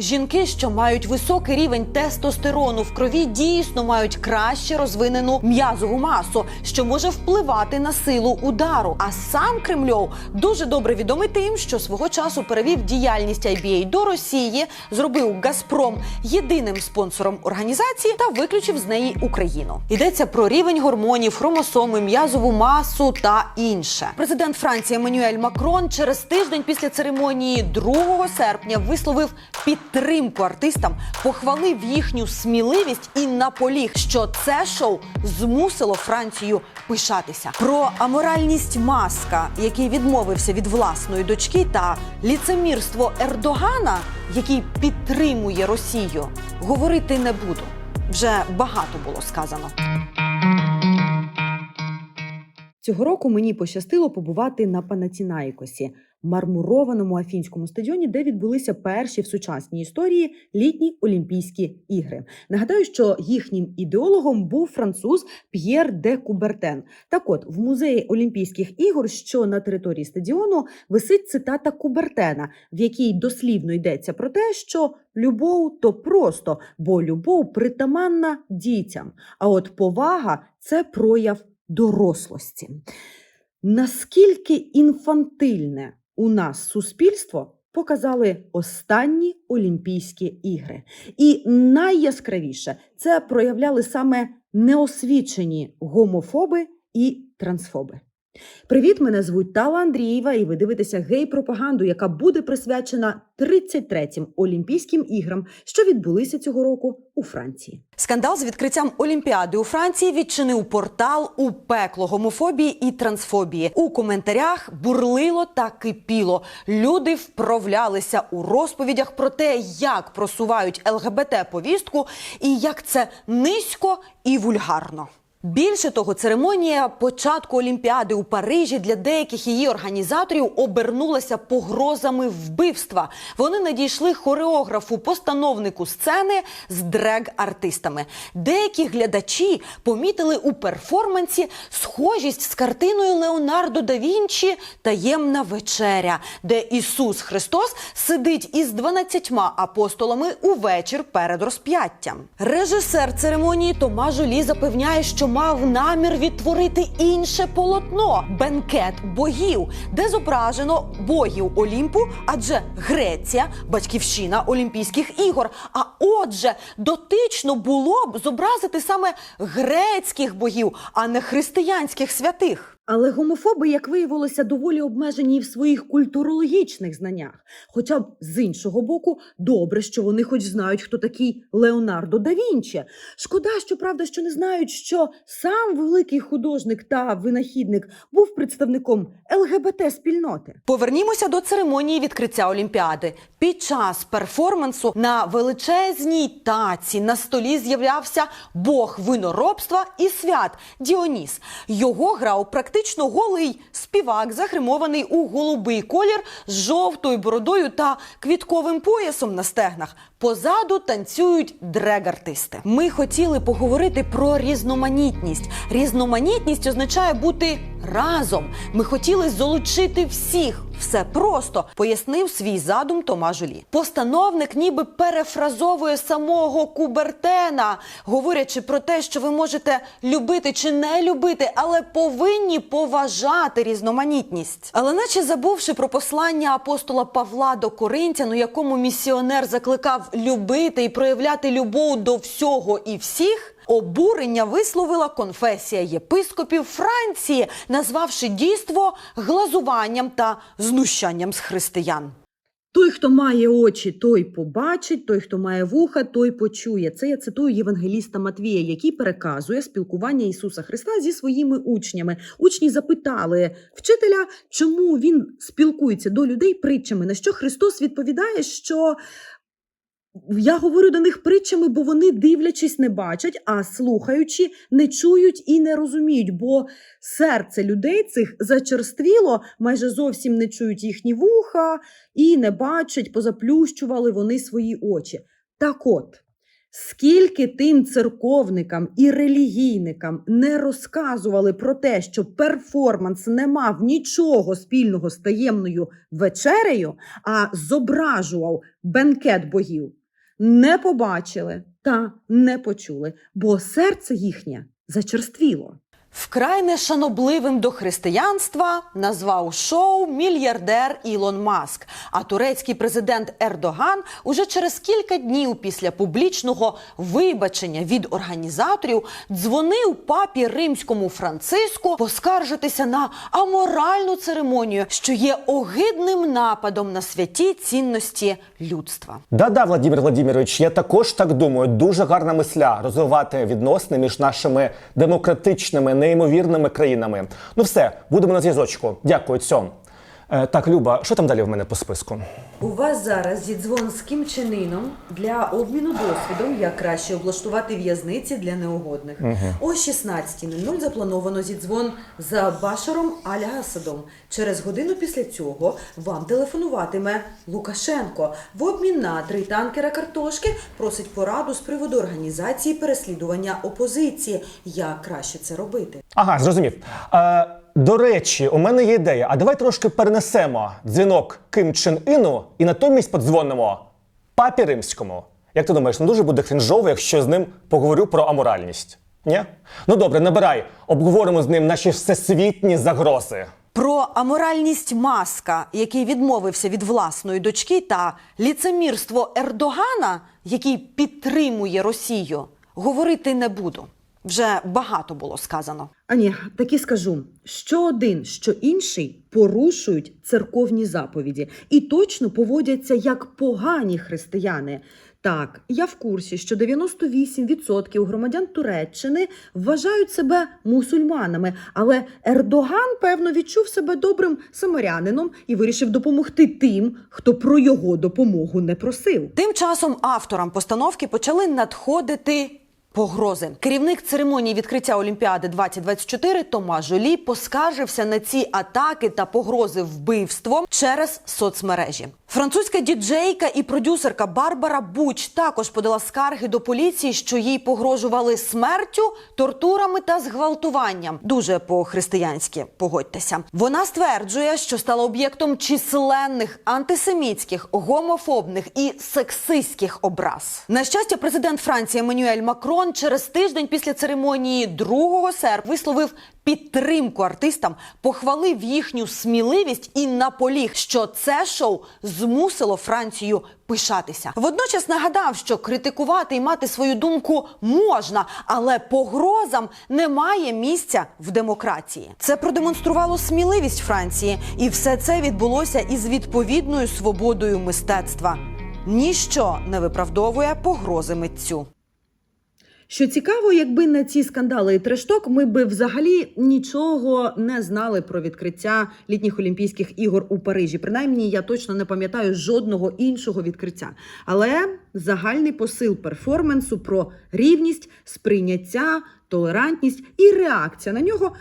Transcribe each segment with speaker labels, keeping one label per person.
Speaker 1: жінки, що мають високий рівень тестостерону в крові, дійсно мають краще розвинену м'язову масу, що може впливати на силу удару. А сам Кремльов дуже добре відомий тим, що свого часу перевів діяльність IBA до Росії, зробив Газпром єдиним спонсором організації та виключив з неї Україну. Йдеться про рівень гормонів, хромосоми, м'язову масу та інше. Президент Франції Еммануель Макрон через тиждень після церемонії 2 серпня висловив підтримку артистам, похвалив їхню сміливість і наполіг, що це шоу змусило Францію пишатися. Про аморальність маска, який відмовився від власної дочки, та ліцемірство Ердогана, який підтримує Росію, говорити не буду. Вже багато було сказано.
Speaker 2: Цього року мені пощастило побувати на Панатінаїкосі, мармурованому афінському стадіоні, де відбулися перші в сучасній історії літні Олімпійські ігри. Нагадаю, що їхнім ідеологом був француз П'єр де Кубертен. Так от, в музеї Олімпійських ігор, що на території стадіону, висить цитата Кубертена, в якій дослівно йдеться про те, що любов то просто, бо любов притаманна дітям. А от повага це прояв дорослості. Наскільки інфантильне у нас суспільство показали останні Олімпійські ігри. І найяскравіше це проявляли саме неосвічені гомофоби і трансфоби. Привіт, мене звуть Тала Андрієва, і ви дивитеся гей-пропаганду, яка буде присвячена 33-м Олімпійським іграм, що відбулися цього року у Франції.
Speaker 1: Скандал з відкриттям Олімпіади у Франції відчинив портал у пекло гомофобії і трансфобії. У коментарях бурлило та кипіло. Люди вправлялися у розповідях про те, як просувають ЛГБТ повістку і як це низько і вульгарно. Більше того, церемонія початку Олімпіади у Парижі для деяких її організаторів обернулася погрозами вбивства. Вони надійшли хореографу, постановнику сцени з дрег-артистами. Деякі глядачі помітили у перформансі схожість з картиною Леонардо да Вінчі Таємна вечеря, де Ісус Христос сидить із 12 апостолами у вечір перед розп'яттям. Режисер церемонії Тома Жолі запевняє, що мав намір відтворити інше полотно бенкет богів, де зображено богів Олімпу, адже Греція батьківщина Олімпійських ігор. А отже, дотично було б зобразити саме грецьких богів, а не християнських святих.
Speaker 2: Але гомофоби, як виявилося, доволі обмежені і в своїх культурологічних знаннях. Хоча б з іншого боку, добре, що вони хоч знають, хто такий Леонардо да Вінчі. Шкода, що правда, що не знають, що сам великий художник та винахідник був представником ЛГБТ спільноти.
Speaker 1: Повернімося до церемонії відкриття Олімпіади. Під час перформансу на величезній таці на столі з'являвся бог виноробства і свят Діоніс. Його грав практично голий співак, загримований у голубий колір з жовтою бородою та квітковим поясом на стегнах. Позаду танцюють дрег-артисти. Ми хотіли поговорити про різноманітність. Різноманітність означає бути разом. Ми хотіли залучити всіх. Все просто пояснив свій задум Тома Жолі. Постановник ніби перефразовує самого Кубертена, говорячи про те, що ви можете любити чи не любити, але повинні поважати різноманітність. Але, наче забувши про послання апостола Павла до Коринтян, у якому місіонер закликав любити і проявляти любов до всього і всіх. Обурення висловила конфесія єпископів Франції, назвавши дійство глазуванням та знущанням з християн.
Speaker 2: Той, хто має очі, той побачить, той, хто має вуха, той почує. Це я цитую Євангеліста Матвія, який переказує спілкування Ісуса Христа зі своїми учнями. Учні запитали вчителя, чому він спілкується до людей притчами. На що Христос відповідає, що я говорю до них притчами, бо вони, дивлячись, не бачать, а слухаючи, не чують і не розуміють, бо серце людей цих зачерствіло, майже зовсім не чують їхні вуха і не бачать, позаплющували вони свої очі. Так от, Скільки тим церковникам і релігійникам не розказували про те, що перформанс не мав нічого спільного з таємною вечерею, а зображував бенкет богів, не побачили та не почули, бо серце їхнє зачерствіло.
Speaker 1: Вкрай нешанобливим до християнства назвав шоу мільярдер Ілон Маск. А турецький президент Ердоган уже через кілька днів після публічного вибачення від організаторів дзвонив папі римському Франциску поскаржитися на аморальну церемонію, що є огидним нападом на святі цінності людства.
Speaker 3: Да-да, Владимир Владимирович, я також так думаю. Дуже гарна мисля розвивати відносини між нашими демократичними, неймовірними країнами. Ну все, будемо на зв'язочку. Дякую, цьом. Е, так, Люба, що там далі в мене по списку?
Speaker 2: У вас зараз зідзвон з Кім Чен Іном для обміну досвідом, як краще облаштувати в'язниці для неугодних. О 16.00 заплановано зідзвон за Башаром Аль-Асадом. Через годину після цього вам телефонуватиме Лукашенко. В обмін на три танкера картошки просить пораду з приводу організації переслідування опозиції. Як краще це робити?
Speaker 3: Ага, зрозумів. Е, до речі, у мене є ідея. А давай трошки перенесемо дзвінок Ким Чен Іну і натомість подзвонимо папі римському. Як ти думаєш, не дуже буде крінжово, якщо з ним поговорю про аморальність? Ні? Ну добре, набирай. Обговоримо з ним наші всесвітні загрози.
Speaker 1: Про аморальність Маска, який відмовився від власної дочки, та ліцемірство Ердогана, який підтримує Росію, говорити не буду. Вже багато було сказано.
Speaker 2: А ні, таки скажу, що один, що інший порушують церковні заповіді і точно поводяться як погані християни. Так, я в курсі, що 98% громадян Туреччини вважають себе мусульманами, але Ердоган, певно, відчув себе добрим самарянином і вирішив допомогти тим, хто про його допомогу не просив.
Speaker 1: Тим часом авторам постановки почали надходити. Погрози. Керівник церемонії відкриття Олімпіади 2024 Тома Жолі поскаржився на ці атаки та погрози вбивством через соцмережі. Французька діджейка і продюсерка Барбара Буч також подала скарги до поліції, що їй погрожували смертю, тортурами та зґвалтуванням. Дуже по-християнськи, погодьтеся. Вона стверджує, що стала об'єктом численних антисемітських, гомофобних і сексистських образ. На щастя, президент Франції Еммануель Макрон через тиждень після церемонії 2 серпня висловив підтримку артистам, похвалив їхню сміливість і наполіг, що це шоу змусило Францію пишатися. Водночас нагадав, що критикувати і мати свою думку можна, але погрозам немає місця в демократії. Це продемонструвало сміливість Франції, і все це відбулося із відповідною свободою мистецтва. Ніщо не виправдовує погрози митцю.
Speaker 2: Що цікаво, якби на ці скандали і трешток, ми би взагалі нічого не знали про відкриття літніх Олімпійських ігор у Парижі. Принаймні, я точно не пам'ятаю жодного іншого відкриття. Але загальний посил перформансу про рівність, сприйняття, толерантність і реакція на нього,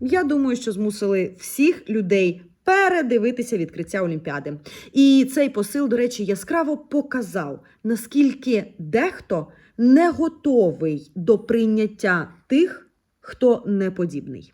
Speaker 2: я думаю, що змусили всіх людей. Передивитися відкриття Олімпіади, і цей посил, до речі, яскраво показав наскільки дехто не готовий до прийняття тих, хто не подібний.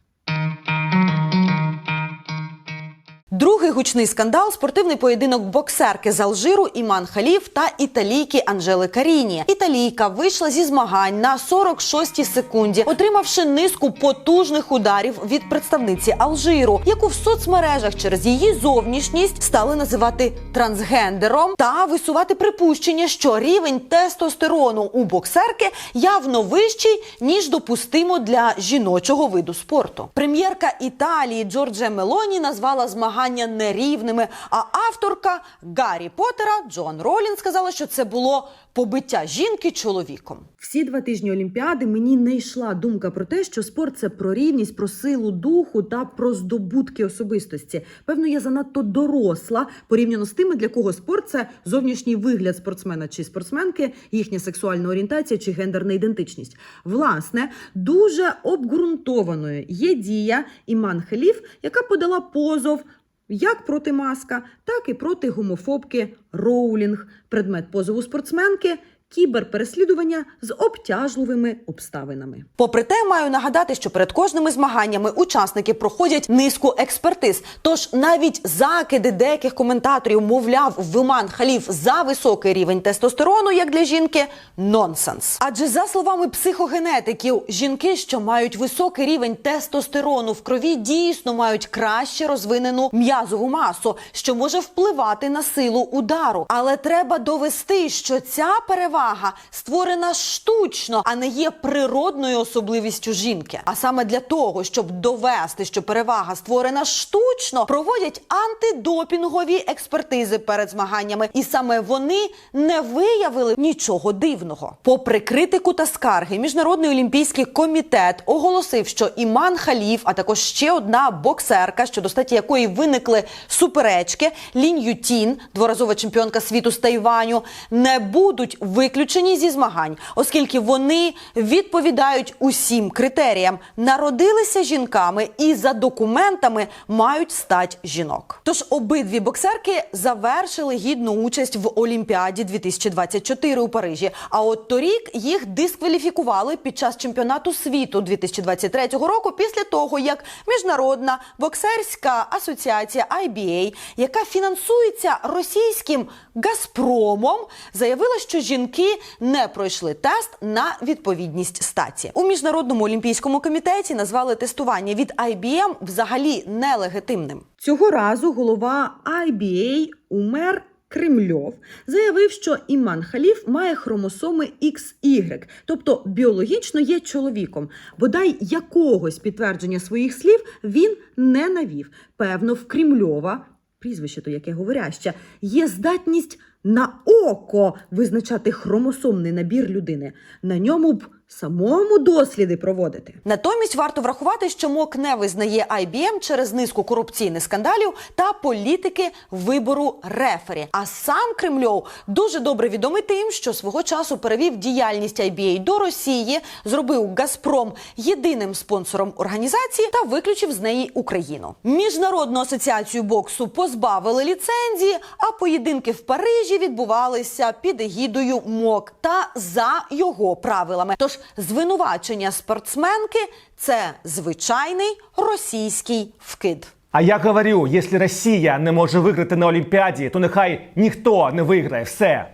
Speaker 1: Другий гучний скандал спортивний поєдинок боксерки з Алжиру Іман Халів та італійки Анжели Каріні. Італійка вийшла зі змагань на 46-й секунді, отримавши низку потужних ударів від представниці Алжиру, яку в соцмережах через її зовнішність стали називати трансгендером та висувати припущення, що рівень тестостерону у боксерки явно вищий ніж допустимо для жіночого виду спорту. Прем'єрка Італії Джорджа Мелоні назвала змагання нерівними. А авторка Гаррі Поттера Джон Ролін сказала, що це було побиття жінки чоловіком.
Speaker 2: Всі два тижні Олімпіади мені не йшла думка про те, що спорт це про рівність, про силу духу та про здобутки особистості. Певно, я занадто доросла порівняно з тими, для кого спорт це зовнішній вигляд спортсмена чи спортсменки, їхня сексуальна орієнтація чи гендерна ідентичність. Власне, дуже обґрунтованою є дія Іман Хеліф, яка подала позов. Як проти маска, так і проти гомофобки Роулінг. Предмет позову спортсменки кіберпереслідування з обтяжливими обставинами.
Speaker 1: Попри те, маю нагадати, що перед кожними змаганнями учасники проходять низку експертиз. Тож навіть закиди деяких коментаторів, мовляв, Виман Халів за високий рівень тестостерону, як для жінки, нонсенс. Адже за словами психогенетиків, жінки, що мають високий рівень тестостерону в крові, дійсно мають краще розвинену м'язову масу, що може впливати на силу удару. Але треба довести, що ця перевага створена штучно, а не є природною особливістю жінки. А саме для того, щоб довести, що перевага створена штучно, проводять антидопінгові експертизи перед змаганнями, і саме вони не виявили нічого дивного. Попри критику та скарги, міжнародний олімпійський комітет оголосив, що Іман Халів, а також ще одна боксерка, щодо статі якої виникли суперечки, Лінь Ютін, дворазова чемпіонка світу з Тайваню, не будуть виключені зі змагань, оскільки вони відповідають усім критеріям, народилися жінками і за документами мають стать жінок. Тож обидві боксерки завершили гідну участь в Олімпіаді 2024 у Парижі. А от торік їх дискваліфікували під час чемпіонату світу 2023 року, після того як міжнародна боксерська асоціація IBA, яка фінансується російським Газпромом, заявила, що жінки не пройшли тест на відповідність статі. У міжнародному олімпійському комітеті назвали тестування від IBM взагалі нелегітимним.
Speaker 2: Цього разу голова IBA Умер Кремльов заявив, що Іман Халіф має хромосоми XY, тобто біологічно є чоловіком. Бодай якогось підтвердження своїх слів він не навів. Певно, в Кремльова, прізвище то яке говоряще, є здатність на око визначати хромосомний набір людини. На ньому б самому досліди проводити.
Speaker 1: Натомість варто врахувати, що МОК не визнає IBM через низку корупційних скандалів та політики вибору рефері. А сам Кремльов дуже добре відомий тим, що свого часу перевів діяльність IBA до Росії, зробив Газпром єдиним спонсором організації та виключив з неї Україну. Міжнародну асоціацію боксу позбавили ліцензії, а поєдинки в Парижі відбувалися під егідою МОК та за його правилами. Тож звинувачення спортсменки це звичайний російський вкид.
Speaker 3: А я говорю, якщо Росія не може виграти на Олімпіаді, то нехай ніхто не виграє. Все.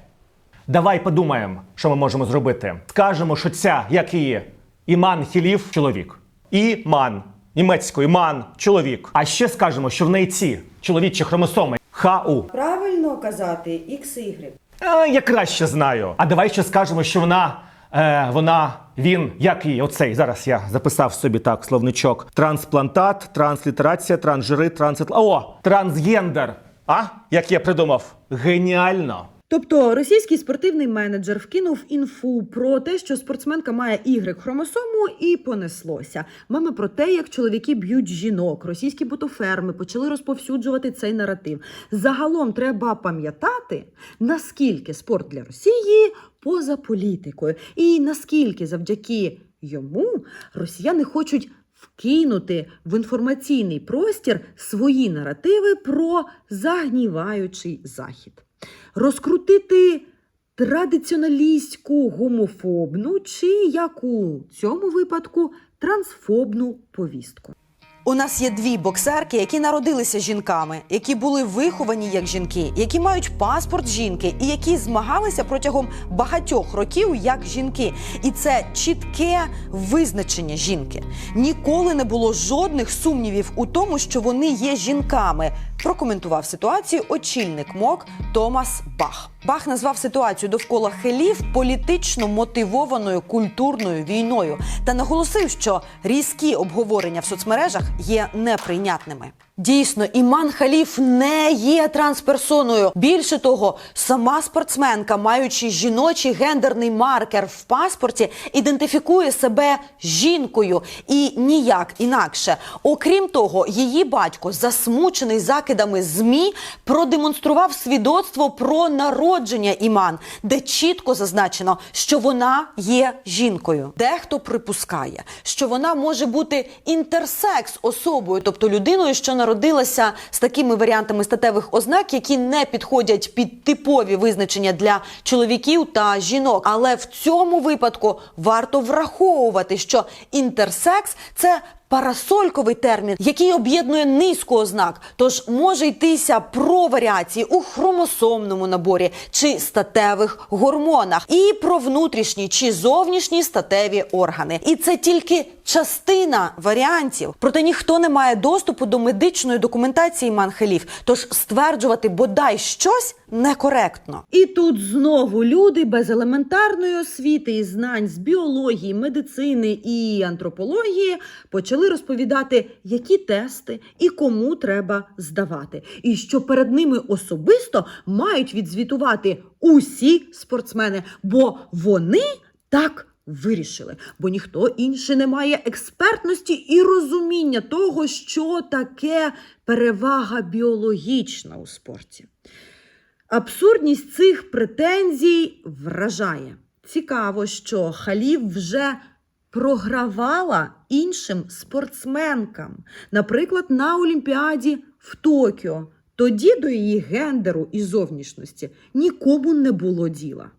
Speaker 3: Давай подумаємо, що ми можемо зробити. Скажемо, що ця, як її, Іман Хілів чоловік. Іман. Німецькою Іман чоловік. А ще скажемо, що в неї ці чоловічі хромосоми ХУ.
Speaker 2: Правильно казати XY.
Speaker 3: А, я краще знаю. А давай ще скажемо, що вона. Е, вона, він, як її, оцей. Зараз я записав собі так словничок. Трансплантат, транслітерація, трансжири, транситла. О, трансгендер. А? Як я придумав? Геніально.
Speaker 2: Тобто російський спортивний менеджер вкинув інфу про те, що спортсменка має Y хромосому, і понеслося. Меми про те, як чоловіки б'ють жінок, російські ботоферми почали розповсюджувати цей наратив. Загалом треба пам'ятати, наскільки спорт для Росії поза політикою, і наскільки завдяки йому росіяни хочуть. Вкинути в інформаційний простір свої наративи про загніваючий захід розкрутити традиціоналістську гомофобну чи, як у цьому випадку, трансфобну повістку.
Speaker 1: У нас є дві боксерки, які народилися жінками, які були виховані як жінки, які мають паспорт жінки і які змагалися протягом багатьох років як жінки. І це чітке визначення жінки. Ніколи не було жодних сумнівів у тому, що вони є жінками. Прокоментував ситуацію очільник МОК Томас Бах. Бах назвав ситуацію довкола хелів політично мотивованою культурною війною та наголосив, що різкі обговорення в соцмережах є неприйнятними. Дійсно, Іман Халіф не є трансперсоною. Більше того, сама спортсменка, маючи жіночий гендерний маркер в паспорті, ідентифікує себе жінкою і ніяк інакше. Окрім того, її батько, засмучений закидами змі, продемонстрував свідоцтво про народження Іман, де чітко зазначено, що вона є жінкою. Дехто припускає, що вона може бути інтерсекс С-особою, тобто людиною, що народилася з такими варіантами статевих ознак, які не підходять під типові визначення для чоловіків та жінок. Але в цьому випадку варто враховувати, що інтерсекс це Парасольковий термін, який об'єднує низку ознак, тож може йтися про варіації у хромосомному наборі чи статевих гормонах, і про внутрішні чи зовнішні статеві органи. І це тільки частина варіантів. Проте ніхто не має доступу до медичної документації манхелів, тож стверджувати бодай щось некоректно.
Speaker 2: І тут знову люди без елементарної освіти і знань з біології, медицини і антропології почали розповідати, які тести і кому треба здавати, і що перед ними особисто мають відзвітувати усі спортсмени, бо вони так. Вирішили, бо ніхто інший не має експертності і розуміння того, що таке перевага біологічна у спорті. Абсурдність цих претензій вражає. Цікаво, що Халів вже програвала іншим спортсменкам, наприклад, на Олімпіаді в Токіо. Тоді до її гендеру і зовнішності нікому не було діла.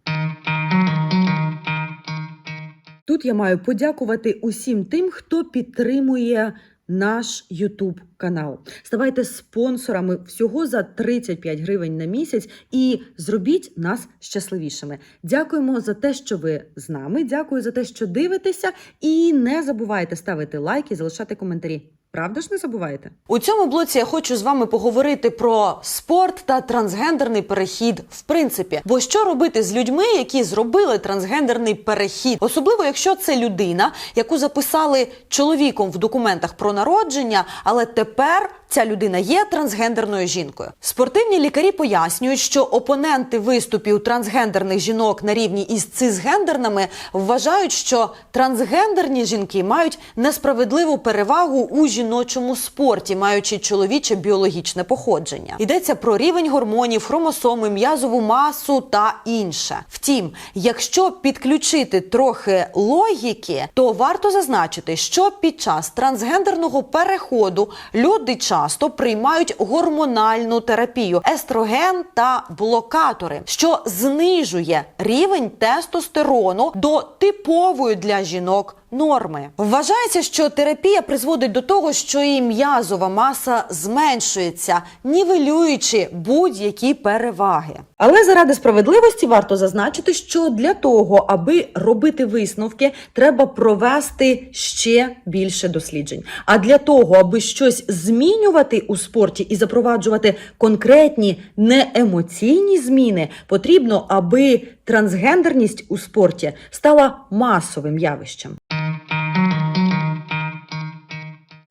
Speaker 2: Тут я маю подякувати усім тим, хто підтримує наш YouTube канал. Ставайте спонсорами всього за 35 гривень на місяць і зробіть нас щасливішими. Дякуємо за те, що ви з нами. Дякую за те, що дивитеся, і не забувайте ставити лайки, залишати коментарі. Правда ж не забувайте?
Speaker 1: У цьому блоці я хочу з вами поговорити про спорт та трансгендерний перехід в принципі. Бо що робити з людьми, які зробили трансгендерний перехід, особливо якщо це людина, яку записали чоловіком в документах про народження, але тепер ця людина є трансгендерною жінкою. Спортивні лікарі пояснюють, що опоненти виступів трансгендерних жінок на рівні із цисгендерними вважають, що трансгендерні жінки мають несправедливу перевагу у жіночому спорті, маючи чоловіче біологічне походження. Йдеться про рівень гормонів, хромосоми, м'язову масу та інше. Втім, якщо підключити трохи логіки, то варто зазначити, що під час трансгендерного переходу люди часто приймають гормональну терапію, естроген та блокатори, що знижує рівень тестостерону до типової для жінок. Норми вважається, що терапія призводить до того, що і м'язова маса зменшується, нівелюючи будь-які переваги.
Speaker 2: Але заради справедливості варто зазначити, що для того, аби робити висновки, треба провести ще більше досліджень. А для того, аби щось змінювати у спорті і запроваджувати конкретні неемоційні зміни, потрібно, аби трансгендерність у спорті стала масовим явищем.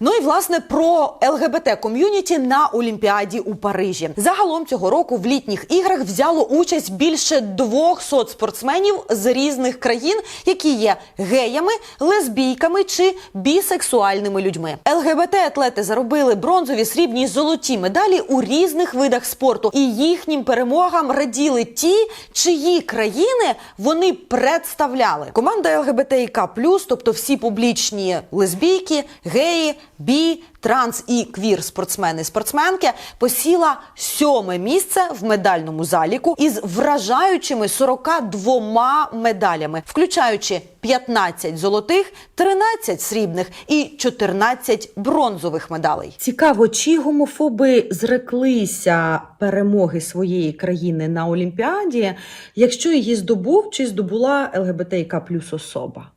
Speaker 1: Ну і власне про ЛГБТ ком'юніті на Олімпіаді у Парижі. Загалом цього року в літніх іграх взяло участь більше 200 спортсменів з різних країн, які є геями, лесбійками чи бісексуальними людьми. ЛГБТ атлети заробили бронзові, срібні золоті медалі у різних видах спорту, і їхнім перемогам раділи ті, чиї країни вони представляли. Команда ЛГБТІК+, тобто всі публічні лесбійки, геї, бі, транс і квір спортсмени спортсменки посіла сьоме місце в медальному заліку із вражаючими 42 медалями, включаючи 15 золотих, 13 срібних і 14 бронзових медалей.
Speaker 2: Цікаво, чи гомофоби зреклися перемоги своєї країни на Олімпіаді, якщо її здобув чи здобула ЛГБТІК плюс особа.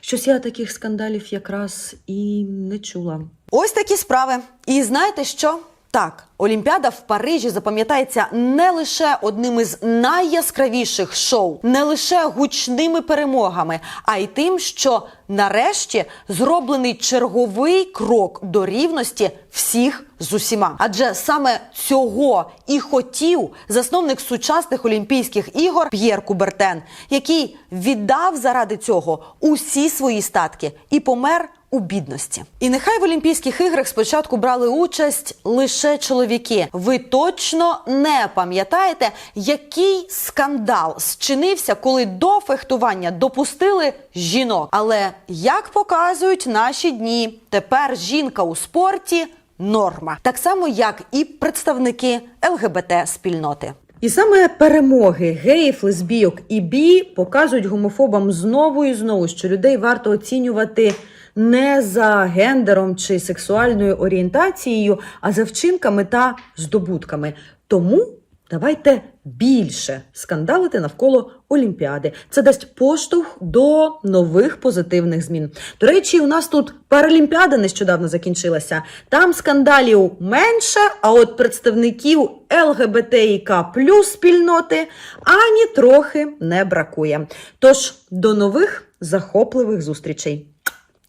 Speaker 2: Щось я таких скандалів якраз і не чула.
Speaker 1: Ось такі справи. І знаєте що? Так, Олімпіада в Парижі запам'ятається не лише одним із найяскравіших шоу, не лише гучними перемогами, а й тим, що нарешті зроблений черговий крок до рівності всіх з усіма. Адже саме цього і хотів засновник сучасних Олімпійських ігор П'єр Кубертен, який віддав заради цього усі свої статки і помер у бідності. І нехай в Олімпійських іграх спочатку брали участь лише чоловіки.
Speaker 4: Чоловіки, ви точно не пам'ятаєте, який скандал зчинився, коли до фехтування допустили жінок. Але як показують наші дні, тепер жінка у спорті норма, так само як і представники ЛГБТ спільноти.
Speaker 1: І саме перемоги геїв, лесбійок і бі показують гомофобам знову і знову, що людей варто оцінювати не за гендером чи сексуальною орієнтацією, а за вчинками та здобутками. Тому давайте більше скандалити навколо Олімпіади. Це дасть поштовх до нових позитивних змін. До речі, у нас тут Паралімпіада нещодавно закінчилася. Там скандалів менше, а от представників ЛГБТІК плюс спільноти ані трохи не бракує. Тож до нових захопливих зустрічей.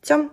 Speaker 1: Цьом!